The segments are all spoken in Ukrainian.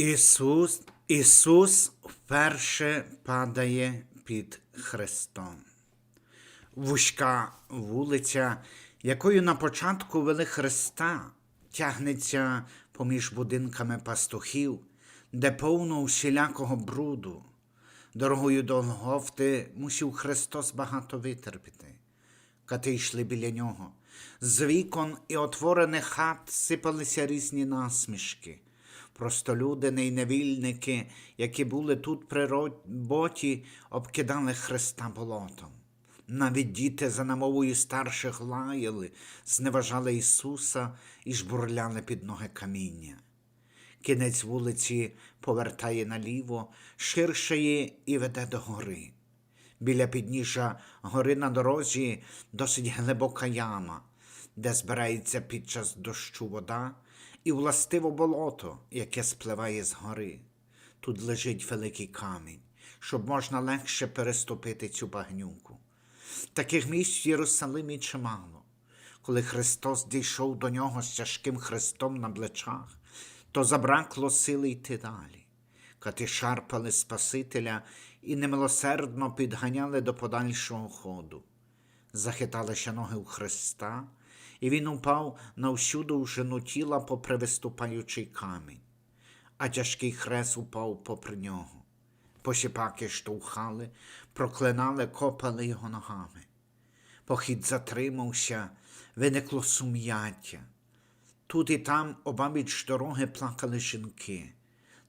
Ісус, Ісус вперше падає під Христом. Вузька вулиця, якою на початку вели Христа, тягнеться поміж будинками пастухів, де повно усілякого бруду. Дорогою до Голгофти мусив Христос багато витерпіти. Кати йшли біля нього. З вікон і отворених хат сипалися різні насмішки. Простолюдини й невільники, які були тут при роботі, обкидали Христа болотом. Навіть діти за намовою старших лаяли, зневажали Ісуса і жбурляли під ноги каміння. Кінець вулиці повертає наліво, ширшає і веде до гори. Біля підніжжя гори на дорозі досить глибока яма, де збирається під час дощу вода, і властиво болото, яке спливає з гори. Тут лежить великий камінь, щоб можна легше переступити цю багнюку. Таких місць в Єрусалимі чимало. Коли Христос дійшов до нього з тяжким хрестом на плечах, то забракло сили йти далі. Кати шарпали Спасителя і немилосердно підганяли до подальшого ходу. Захиталися ноги у Христа, і він упав на всю довжину тіла попри виступаючий камінь, а тяжкий хрест упав попри нього. Посіпаки штовхали, проклинали, копали його ногами. Похід затримався, виникло сум'яття. Тут і там обабіч дороги плакали жінки,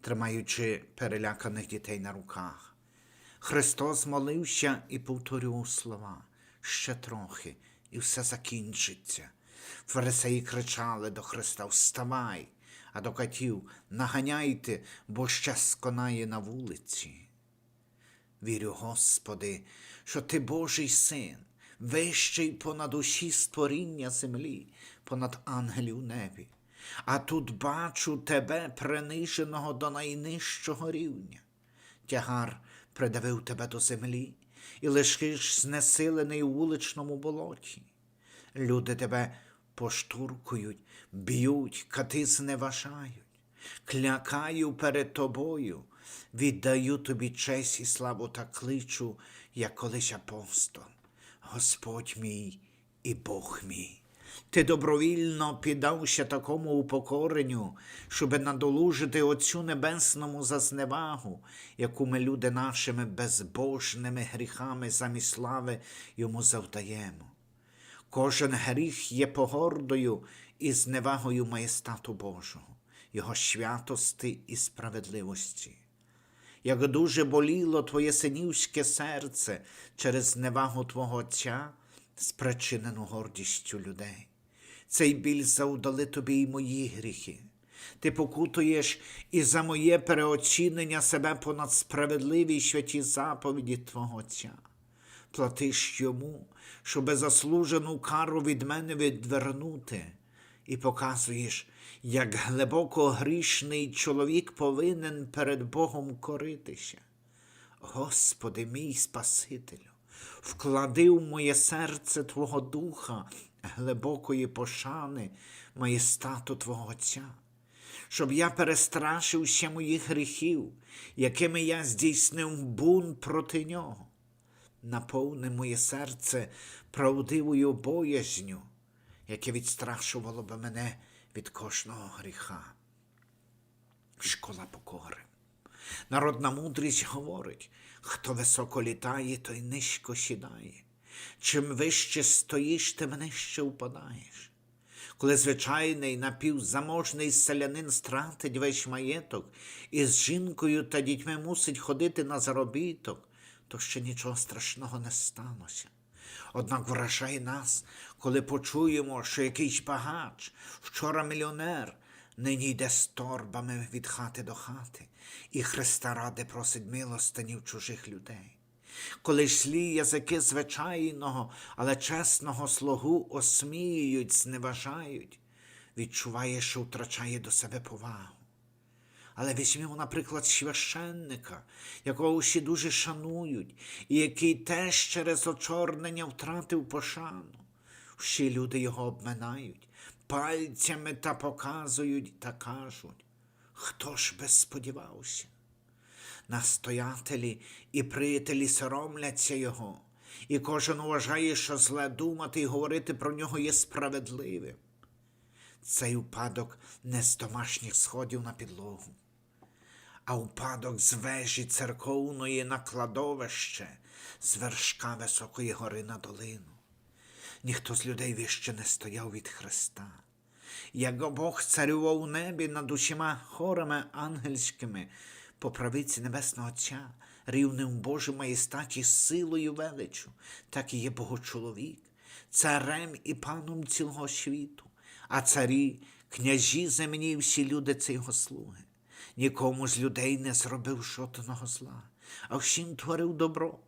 тримаючи переляканих дітей на руках. Христос молився і повторював слова ще трохи, і все закінчиться. Фарисеї кричали до Христа Вставай, а до катів наганяйте, бо ще сконає на вулиці. Вірю, Господи, що Ти Божий син, вищий понад усі створіння землі, понад ангелів небі. А тут бачу тебе, приниженого до найнижчого рівня. Тягар придавив тебе до землі і лишиш знесилений у вуличному болоті. Люди тебе поштуркують, б'ють, кати зневажають. Клякаю перед тобою, віддаю тобі честь і славу та кличу, як колись апостол. Господь мій і Бог мій. Ти добровільно піддався такому упокоренню, щоби надолужити оцю небесному зазневагу, яку ми, люди нашими безбожними гріхами замість слави йому завдаємо. Кожен гріх є погордою і зневагою маєстату Божого, Його святости і справедливості. Як дуже боліло твоє синівське серце через зневагу Твого Отця, спричинену гордістю людей. Цей біль завдали тобі й мої гріхи. Ти покутуєш і за моє переоцінення себе понад справедливі й святі заповіді Твого Отця. Платиш йому, щоби заслужену кару від мене відвернути, і показуєш, як глибоко грішний чоловік повинен перед Богом коритися. Господи мій Спасителю, вклади в моє серце Твого Духа глибокої пошани, маєстату Твого Отця, щоб я перестрашився моїх гріхів, якими я здійснив бунт проти нього. Наповни моє серце правдивою боязню, яке відстрашувало би мене від кожного гріха. Школа покори. Народна мудрість говорить, хто високо літає, той низько сідає. Чим вище стоїш, тим нижче впадаєш. Коли звичайний напівзаможний селянин стратить весь маєток і з жінкою та дітьми мусить ходити на заробіток, то ще нічого страшного не сталося. Однак вражає нас, коли почуємо, що якийсь багач, вчора мільйонер, нині йде з торбами від хати до хати, і Христа ради просить милостині в чужих людей. Коли ж слі язики звичайного, але чесного слугу осміюють, зневажають, відчуває, що втрачає до себе повагу. Але візьмімо, наприклад, священника, якого всі дуже шанують, і який теж через очорнення втратив пошану. Всі люди його обминають, пальцями та показують та кажуть. Хто ж би сподівався? Настоятелі і приятелі соромляться його, і кожен вважає, що зле думати і говорити про нього є справедливим. Цей упадок не з домашніх сходів на підлогу, а упадок з вежі церковної на кладовище, з вершка високої гори на долину. Ніхто з людей вище не стояв від Христа. Як Бог царював у небі над усіма хорами ангельськими, по правиці Небесного Отця, рівним в Божій маєстаті силою величу, так і є Богочоловік, царем і паном цілого світу, а царі, княжі земні всі люди це його слуги. Нікому з людей не зробив жодного зла, а всім творив добро.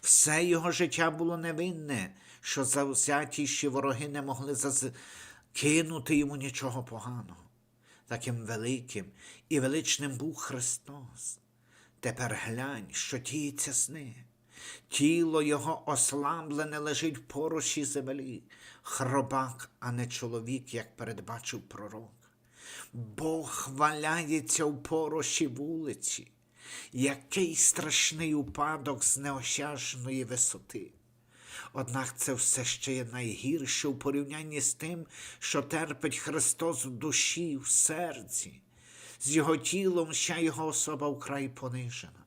Все його життя було невинне, що завзятіші вороги не могли закинути йому нічого поганого. Таким великим і величним був Христос. Тепер глянь, що тіється сни. Тіло його ослаблене лежить в поруші землі, хробак, а не чоловік, як передбачив пророк. Бог валяється в пороші вулиці, який страшний упадок з неосяжної висоти. Однак це все ще є найгірше у порівнянні з тим, що терпить Христос в душі, в серці. З його тілом вся його особа вкрай понижена.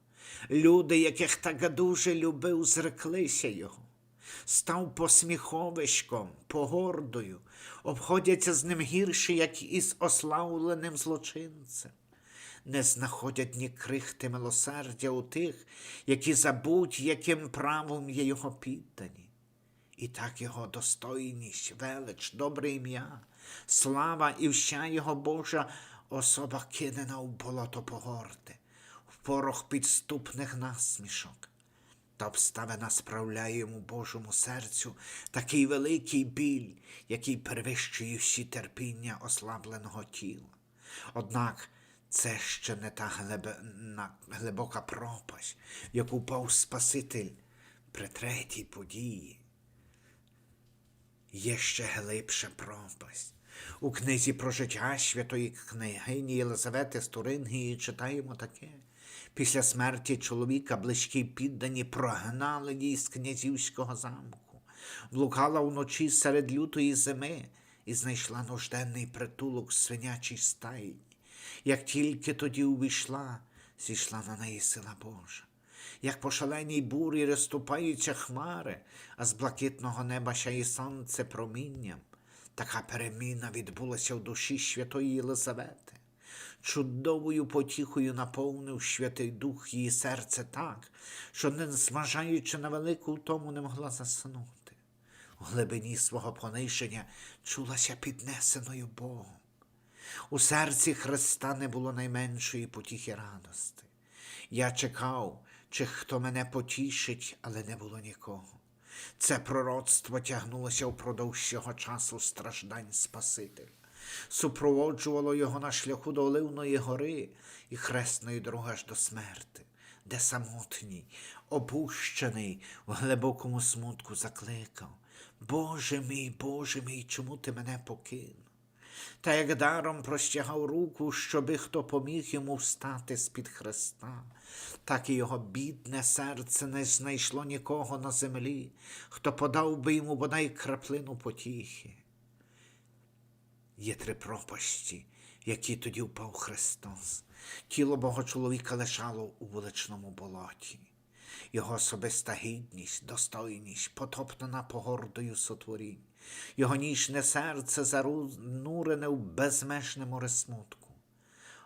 Люди, яких так дуже любив, зреклися його. Став посміховиськом, погордою, обходяться з ним гірше, як із ославленим злочинцем. Не знаходять ні крихти милосердя у тих, які забудь, яким правом є його піддані. І так його достойність, велич, добре ім'я, слава і вся його Божа особа кинена в болото погорди, в порох підступних насмішок. Та обставина справляє йому Божому серцю такий великий біль, який перевищує всі терпіння ослабленого тіла. Однак це ще не та глибина, глибока пропасть, в яку впав Спаситель при третій події. Є ще глибша пропасть. У книзі про життя святої княгині Єлизавети з Турингії читаємо таке. Після смерті чоловіка близькі піддані прогнали її з князівського замку, блукала вночі серед лютої зими і знайшла нужденний притулок свинячій стайні. Як тільки тоді увійшла, зійшла на неї сила Божа. Як по шаленій бурі розступаються хмари, а з блакитного неба сяє сонце промінням. Така переміна відбулася в душі святої Єлизавети. Чудовою потіхою наповнив Святий Дух її серце так, що, не зважаючи на велику втому, не могла заснути. У глибині свого пониження чулася піднесеною Богом. У серці Христа не було найменшої потіхи радости. Я чекав, чи хто мене потішить, але не було нікого. Це пророцтво тягнулося впродовж всього часу страждань Спасителя, супроводжувало його на шляху до Оливної гори і хресної дороги аж до смерти, де самотній, опущений в глибокому смутку закликав Боже мій, Боже мій, чому ти мене покинув? Та як даром простягав руку, щоби хто поміг йому встати з-під Христа, так і його бідне серце не знайшло нікого на землі, хто подав би йому бодай краплину потіхи. Є три пропасті, які тоді впав Христос. Тіло Бога чоловіка лежало у вуличному болоті. Його особиста гідність, достойність, потоптана погордою сотворінь, його ніжне серце занурене в безмежне море смутку.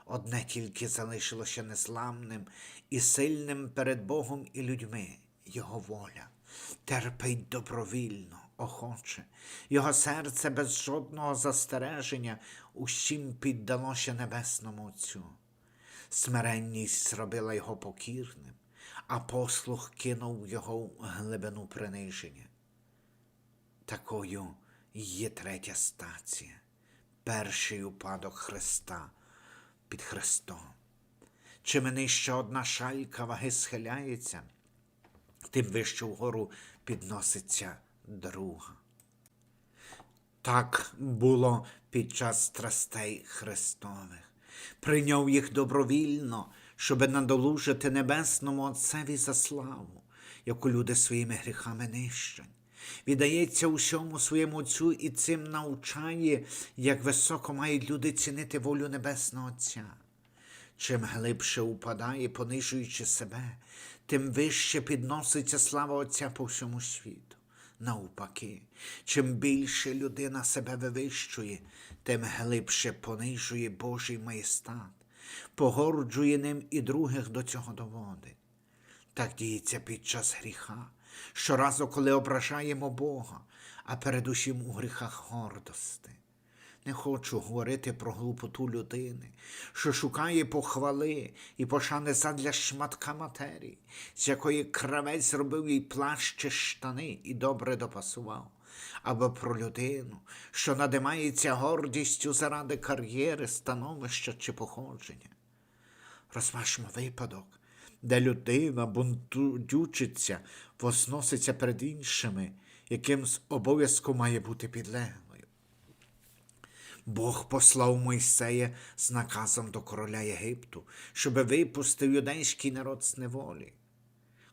Одне тільки залишилося незламним і сильним перед Богом і людьми його воля. Терпить добровільно, охоче, його серце без жодного застереження усім піддалося небесному Отцю. Смиренність зробила його покірним, а послух кинув його в глибину приниження. Такою є третя стація, перший упадок Христа під Христом. Чим нижче одна шалька ваги схиляється, тим вище вгору підноситься друга. Так було під час страстей Христових. прийняв їх добровільно, щоби надолужити небесному Отцеві за славу, яку люди своїми гріхами нищать. Віддається усьому своєму Отцю і цим навчає, як високо мають люди цінити волю Небесного Отця. Чим глибше упадає, понижуючи себе, тим вище підноситься слава Отця по всьому світу. Навпаки, чим більше людина себе вивищує, тим глибше понижує Божий майстат, погорджує ним і других до цього доводить. Так діється під час гріха, щоразу, коли ображаємо Бога, а передусім у гріхах гордости. Не хочу говорити про глупоту людини, що шукає похвали і пошани задля шматка матерії, з якої кравець зробив їй плащ чи штани і добре допасував, або про людину, що надимається гордістю заради кар'єри, становища чи походження. Розважмо випадок, де людина бунтудючиться, возноситься перед іншими, яким з обов'язку має бути підлеглою. Бог послав Мойсея з наказом до короля Єгипту, щоби випустив юдейський народ з неволі.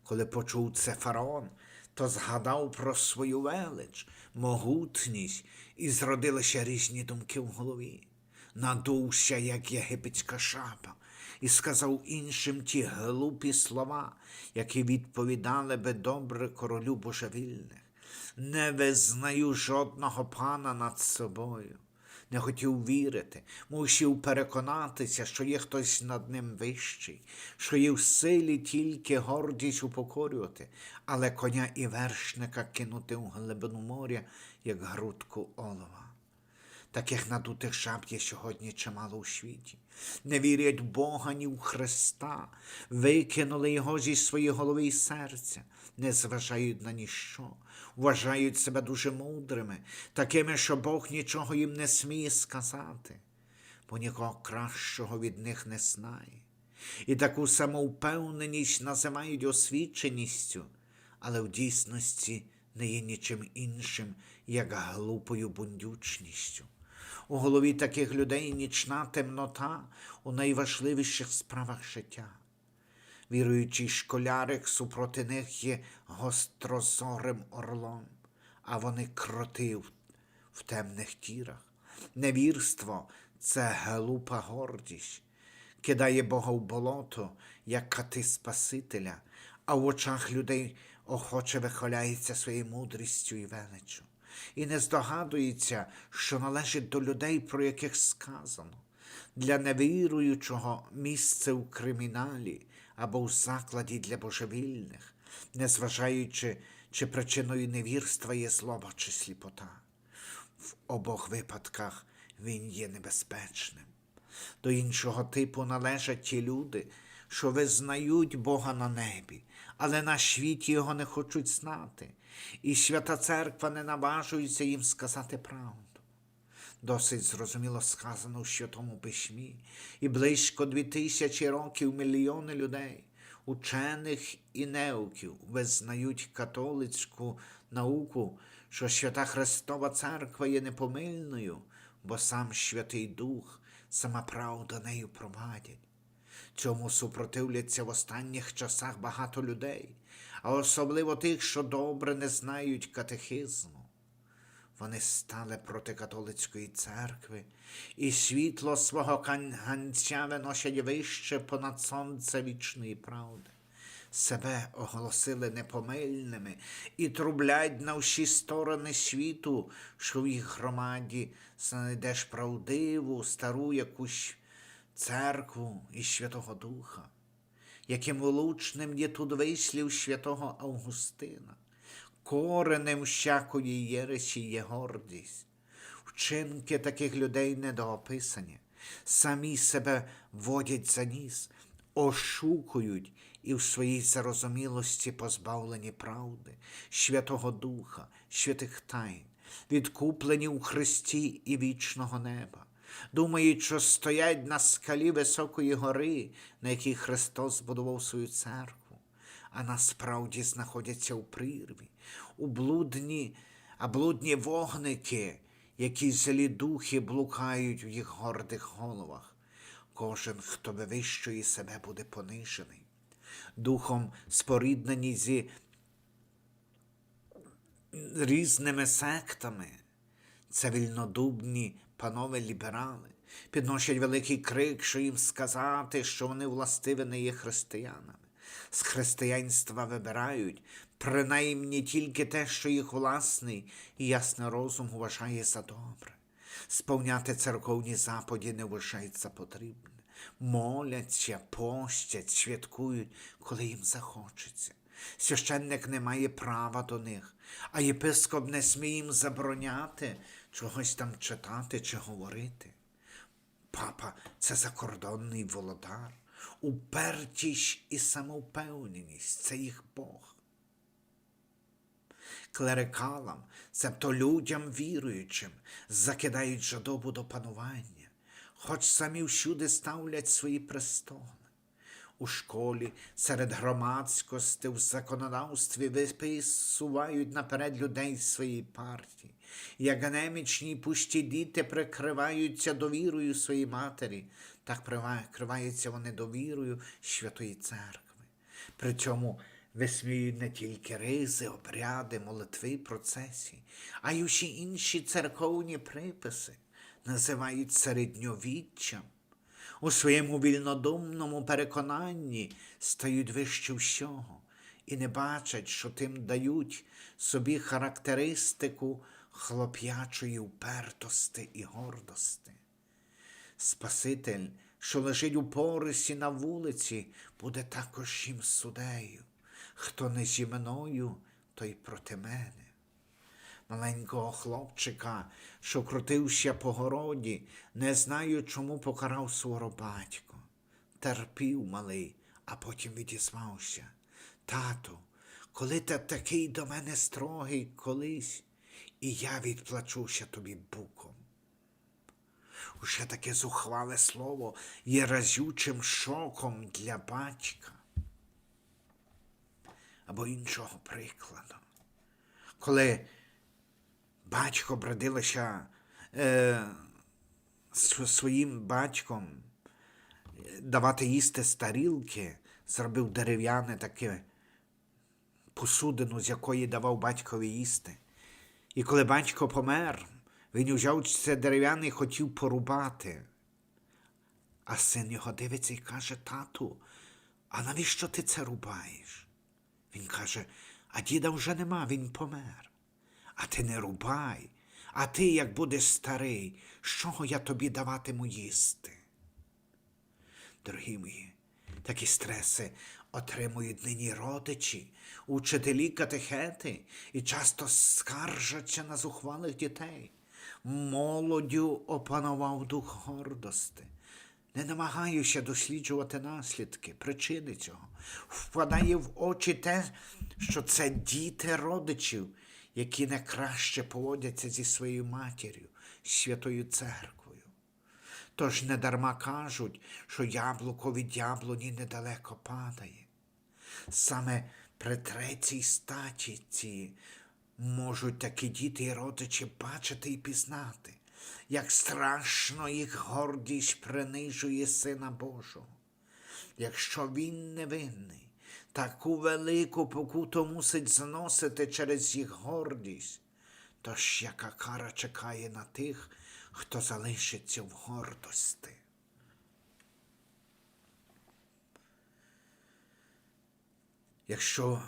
Коли почув це фараон, то згадав про свою велич, могутність і зродилися різні думки в голові. Надувся, як єгипетська шапа, і сказав іншим ті глупі слова, які відповідали би добре королю божевільних. Не визнаю жодного пана над собою. Не хотів вірити, мусів переконатися, що є хтось над ним вищий, що є в силі тільки гордість упокорювати, але коня і вершника кинути у глибину моря, як грудку олова. Таких надутих жаб є сьогодні чимало у світі. Не вірять Бога ні в Христа, викинули його зі своєї голови і серця, не зважають на ніщо, вважають себе дуже мудрими, такими, що Бог нічого їм не сміє сказати, бо нікого кращого від них не знає. І таку самовпевненість називають освіченістю, але в дійсності не є нічим іншим, як глупою бундючністю. У голові таких людей нічна темнота у найважливіших справах життя. Віруючий школярик супроти них є гострозорим орлом, а вони кроти в, темних тірах. Невірство це глупа гордість, кидає Бога в болото, як кати Спасителя, а в очах людей охоче вихваляється своєю мудрістю і величчю і не здогадується, що належить до людей, про яких сказано. Для невіруючого місце у криміналі або в закладі для божевільних, незважаючи, чи причиною невірства є злоба чи сліпота. В обох випадках він є небезпечним. До іншого типу належать ті люди, що визнають Бога на небі, але на світі його не хочуть знати, і свята церква не наважується їм сказати правду. Досить зрозуміло сказано в Святому Письмі, і близько дві тисячі років мільйони людей, учених і неуків, визнають католицьку науку, що свята Христова Церква є непомильною, бо сам Святий Дух, сама правда нею провадять. Цьому супротивляться в останніх часах багато людей, а особливо тих, що добре не знають катехизму. Вони стали проти католицької церкви, і світло свого ганця виносять вище понад сонце вічної правди. Себе оголосили непомильними і трублять на всі сторони світу, що в їх громаді знайдеш правдиву, стару якусь церкву і Святого Духа, яким влучним є тут вислів святого Августина, коренем всякої єресі є гордість. Вчинки таких людей недоописані, самі себе водять за ніс, ошукують і в своїй зарозумілості позбавлені правди, Святого Духа, святих тайн, відкуплені у Христі і вічного неба думають, що стоять на скалі високої гори, на якій Христос збудував свою церкву, а насправді знаходяться у прірві, у блудні, а блудні вогники, які злі духи блукають в їх гордих головах. Кожен, хто вивищує себе, буде понижений. Духом споріднені зі різними сектами. Це вільнодубні панове ліберали. Підносять великий крик, що їм сказати, що вони властиві не є християнами. З християнства вибирають принаймні тільки те, що їх власний і ясний розум вважає за добре. Сповняти церковні заповіді не вважається потрібне. Моляться, постять, святкують, коли їм захочеться. Священник не має права до них, а єпископ не сміє їм забороняти чогось там читати чи говорити. Папа це закордонний володар, упертість і самовпевненість це їх Бог. Клерикалам, себто людям віруючим, закидають жадобу до панування, хоч самі всюди ставлять свої престоли. У школі, серед громадськості, в законодавстві висувають наперед людей своєї партії. Як немічні й пусті діти прикриваються довірою своєї матері, так прикриваються вони довірою Святої Церкви. При цьому висміюють не тільки ризи, обряди, молитви, процесії, а й усі інші церковні приписи називають середньовіччям у своєму вільнодумному переконанні стають вище всього і не бачать, що тим дають собі характеристику хлоп'ячої упертости і гордости. Спаситель, що лежить у порисі на вулиці, буде також їм судею. Хто не зі мною, той проти мене маленького хлопчика, що крутився по городі, не знаю, чому покарав свого батько. Терпів малий, а потім відізвався. Тату, коли ти такий до мене строгий колись, і я відплачуся тобі буком. Уже таке зухвале слово є разючим шоком для батька. Або іншого прикладу. Коли батько брадилося е, своїм батьком е, давати їсти з тарілки, зробив дерев'яне таке посудину, з якої давав батькові їсти. І коли батько помер, він узяв це дерев'яне і хотів порубати. А син його дивиться і каже, тату, а навіщо ти це рубаєш? Він каже, а діда вже нема, він помер. А ти не рубай, а ти, як будеш старий, з чого я тобі даватиму їсти? Дорогі мої, такі стреси отримують нині родичі, учителі катехети і часто скаржаться на зухвалих дітей. Молоддю опанував дух гордости. Не намагаюся досліджувати наслідки, причини цього. Впадає в очі те, що це діти родичів, які не краще поводяться зі своєю матір'ю, святою церквою. Тож недарма кажуть, що яблуко від яблуні недалеко падає. Саме при третій статі можуть такі діти і родичі бачити і пізнати, як страшно їх гордість принижує Сина Божого. Якщо він невинний, таку велику покуту мусить зносити через їх гордість, то ж яка кара чекає на тих, хто залишиться в гордості. Якщо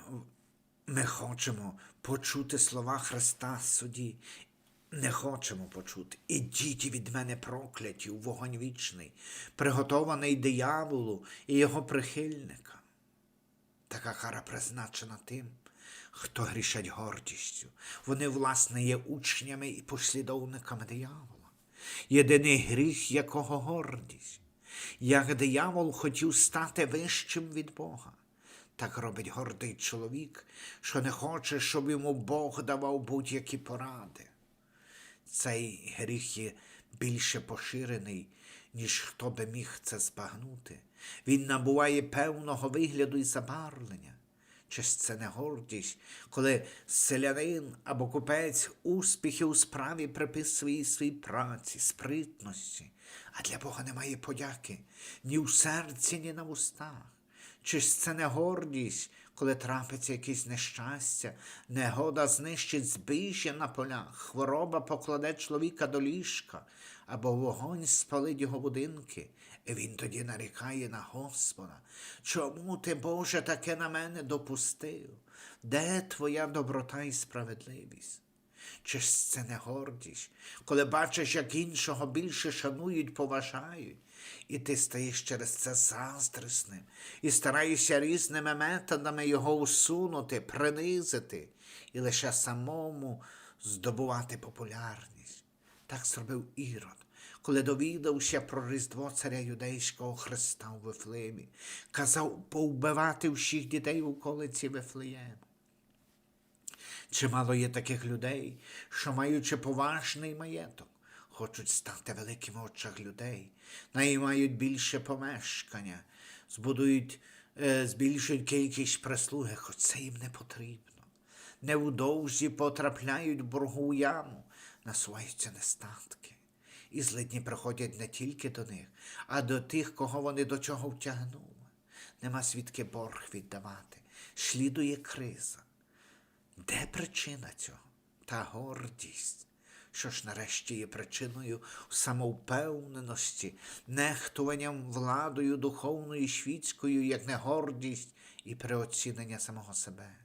ми хочемо почути слова Христа суді, не хочемо почути. Ідіть від мене прокляті у вогонь вічний, приготований дияволу і його прихильникам. Така кара призначена тим, хто грішать гордістю. Вони, власне, є учнями і послідовниками диявола. Єдиний гріх, якого гордість. Як диявол хотів стати вищим від Бога, так робить гордий чоловік, що не хоче, щоб йому Бог давав будь-які поради. Цей гріх є більше поширений, ніж хто би міг це збагнути. Він набуває певного вигляду і забарвлення. Чи це не гордість, коли селянин або купець успіхи у справі приписує своїй праці, спритності, а для Бога немає подяки ні в серці, ні на вустах? Чи ж це не гордість, коли трапиться якесь нещастя, негода знищить збіжжя на полях, хвороба покладе чоловіка до ліжка, або вогонь спалить його будинки, і він тоді нарікає на Господа. Чому ти, Боже, таке на мене допустив? Де твоя доброта і справедливість? Чи ж це не гордість, коли бачиш, як іншого більше шанують, поважають, і ти стаєш через це заздрісним і стараєшся різними методами його усунути, принизити і лише самому здобувати популярність. Так зробив Ірод, коли довідався про Різдво царя юдейського Христа у Вифлеємі, казав повбивати всіх дітей у околиці Вифлеєму. Чимало є таких людей, що, маючи поважний маєток, хочуть стати великими очах людей, наймають більше помешкання, збудують, е, збільшують кількість прислуги, хоч це їм не потрібно. Невдовзі потрапляють в боргову яму, насуваються нестатки. І злидні приходять не тільки до них, а до тих, кого вони до чого втягнули. Нема свідки борг віддавати, слідує криза. Де причина цього? Та гордість, що ж нарешті є причиною самовпевненості, нехтуванням владою духовною і світською, як не гордість і переоцінення самого себе.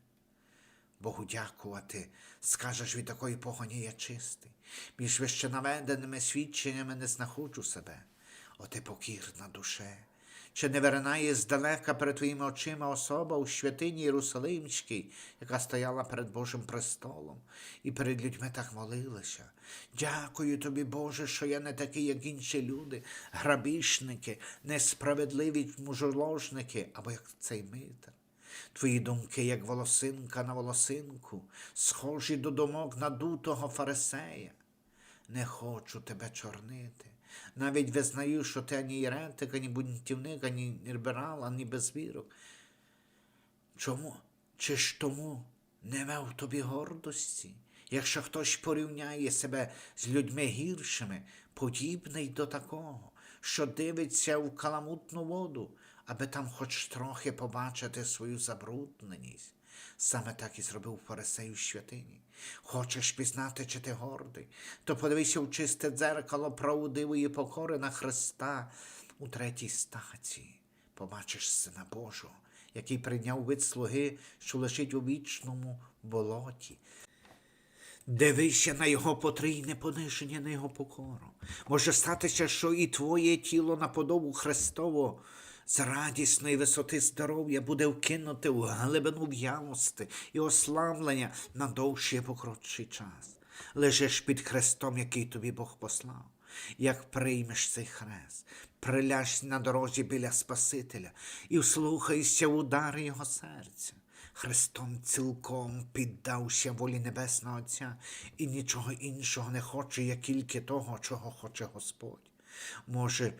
Богу дякувати, скажеш від такої погоні я чистий. Між вище наведеними свідченнями не знаходжу себе, оте покірна душе. Чи не виринає здалека перед твоїми очима особа у святині Єрусалимській, яка стояла перед Божим престолом, і перед людьми так молилася. Дякую тобі, Боже, що я не такий, як інші люди, грабіжники, несправедливі мужоложники, або як цей митер. Твої думки, як волосинка на волосинку, схожі до думок надутого фарисея. Не хочу тебе чорнити. Навіть визнаю, що ти ані єретик, ані бунтівник, ані ліберал, ані безвірок. Чому? Чи ж тому нема в тобі гордості? Якщо хтось порівняє себе з людьми гіршими, подібний до такого, що дивиться в каламутну воду, аби там хоч трохи побачити свою забрудненість. Саме так і зробив фарисей у святині. Хочеш пізнати, чи ти гордий, то подивися в чисте дзеркало правдивої покори на Христа у третій стаці. Побачиш Сина Божого, який прийняв вид слуги, що лежить у вічному болоті. Дивися на його потрійне пониження, на його покору. Може статися, що і твоє тіло на подобу з радісної висоти здоров'я буде вкинуте в глибину в'ялости і ославлення на довший або коротший час. Лежиш під хрестом, який тобі Бог послав. Як приймеш цей хрест, приляж на дорозі біля Спасителя і вслухайся в удари його серця. Христом цілком піддався волі Небесного Отця і нічого іншого не хоче, як тільки того, чого хоче Господь. Може,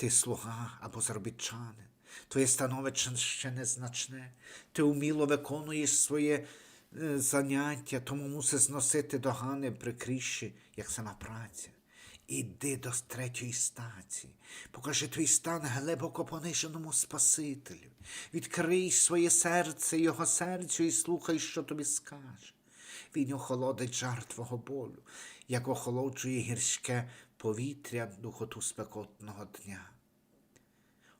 ти слуга або заробітчанин, твоє становище ще незначне, ти вміло виконуєш своє е, заняття, тому мусиш зносити догани прикріші, як сама праця. Іди до третьої стації, покажи твій стан глибоко пониженому Спасителю, відкрий своє серце його серцю і слухай, що тобі скаже. Він охолодить жар твого болю, як охолоджує гірське повітря духоту спекотного дня.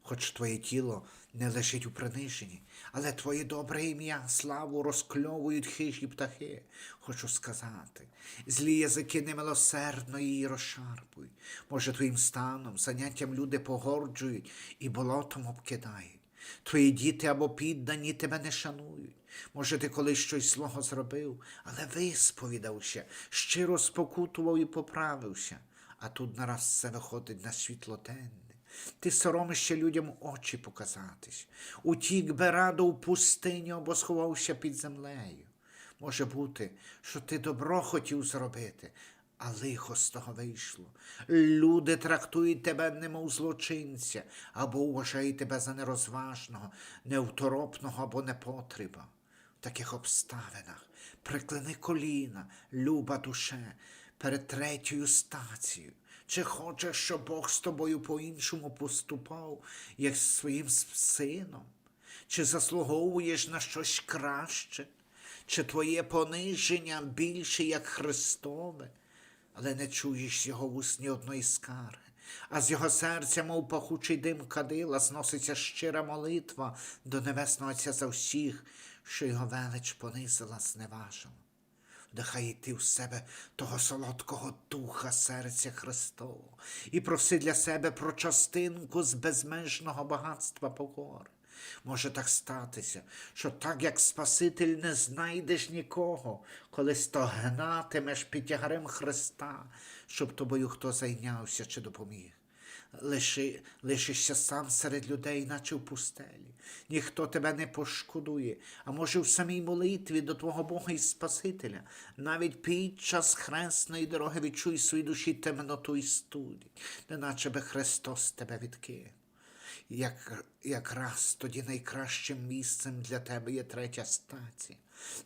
Хоч твоє тіло не лежить у приниженні, але твоє добре ім'я, славу розкльовують хижі птахи, хочу сказати. Злі язики немилосердно її розшарпують. Може, твоїм станом, заняттям люди погорджують і болотом обкидають. Твої діти або піддані тебе не шанують. Може, ти колись щось злого зробив, але висповідався, щиро спокутував і поправився, а тут нараз все виходить на світло денне. Ти соромишся людям очі показатись. Утік би радо в пустиню або сховався під землею. Може бути, що ти добро хотів зробити, а лихо з того вийшло. Люди трактують тебе немов злочинця, або вважають тебе за нерозважного, невторопного або непотреба. в таких обставинах. Приклини коліна, люба душе, перед третьою стацією. Чи хочеш, щоб Бог з тобою по-іншому поступав, як з своїм сином? Чи заслуговуєш на щось краще? Чи твоє пониження більше, як Христове? але не чуєш його вуст ні одної скарги, а з його серця, мов пахучий дим кадила, зноситься щира молитва до Небесного Отця за всіх, що його велич понизила, зневажила. Вдихай і ти в себе того солодкого духа серця Христового і проси для себе про частинку з безмежного багатства покори. Може так статися, що так як Спаситель не знайдеш нікого, коли стогнатимеш під тягарем Христа, щоб тобою хто зайнявся чи допоміг. Лиши, лишишся сам серед людей, наче в пустелі. Ніхто тебе не пошкодує, а може в самій молитві до твого Бога і Спасителя. Навіть під час хресної дороги відчуй своїй душі темноту і студінь, неначе би Христос тебе відкинув. Як, якраз тоді найкращим місцем для тебе є третя стація.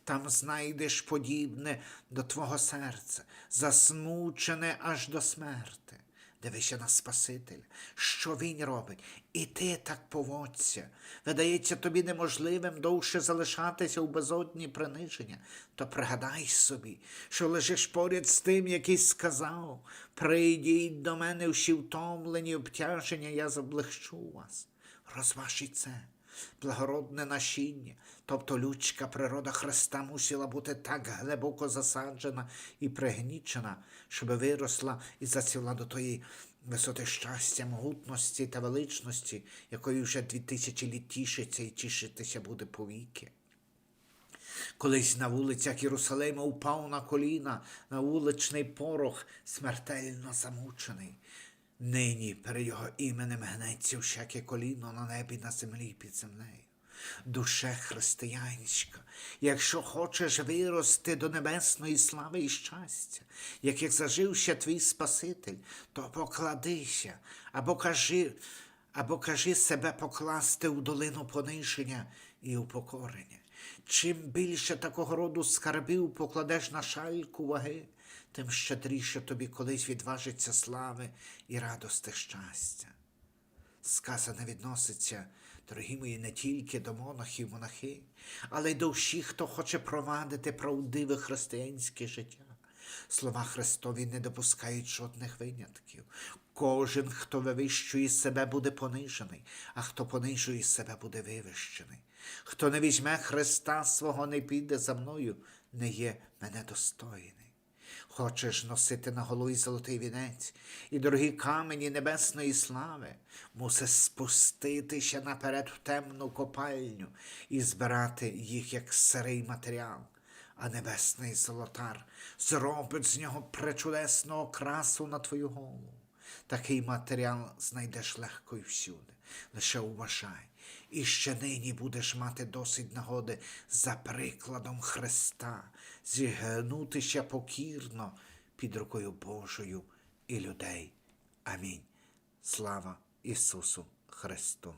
Там знайдеш подібне до твого серця, засмучене аж до смерти. Дивися на Спасителя, що він робить, і ти так поводься. Видається тобі неможливим довше залишатися у безодні приниження, то пригадай собі, що лежиш поряд з тим, який сказав: прийдіть до мене всі втомлені обтяження, я заблегчу вас. Розважіть це. Благородне насіння, тобто людська природа Христа мусила бути так глибоко засаджена і пригнічена, щоб виросла і зацвіла до тої висоти щастя, могутності та величності, якою вже дві тисячі літ тішиться і тішитися буде повіки. Колись на вулицях Єрусалима упав на коліна на вуличний порох, смертельно замучений. Нині перед його іменем гнеться всяке коліно на небі, на землі під землею. Душе християнська, якщо хочеш вирости до небесної слави і щастя, як зажив ще твій Спаситель, то покладися або кажи, або кажи себе покласти у долину пониження і упокорення. Чим більше такого роду скарбів покладеш на шальку ваги, тим щедріше тобі колись відважиться слави і радости щастя. Сказане відноситься, дорогі мої, не тільки до монахів, монахинь, але й до всіх, хто хоче провадити правдиве християнське життя. Слова Христові не допускають жодних винятків. Кожен, хто вивищує себе, буде понижений, а хто понижує себе, буде вивищений. Хто не візьме Христа свого, не піде за мною, не є мене достойний. Хочеш носити на голові золотий вінець і дорогі камені небесної слави, мусиш спуститися наперед в темну копальню і збирати їх як сирий матеріал. А небесний золотар зробить з нього пречудесну окрасу на твою голову. Такий матеріал знайдеш легко і всюди. Лише уважай, і ще нині будеш мати досить нагоди за прикладом Христа зігнутися покірно під рукою Божою і людей. Амінь. Слава Ісусу Христу!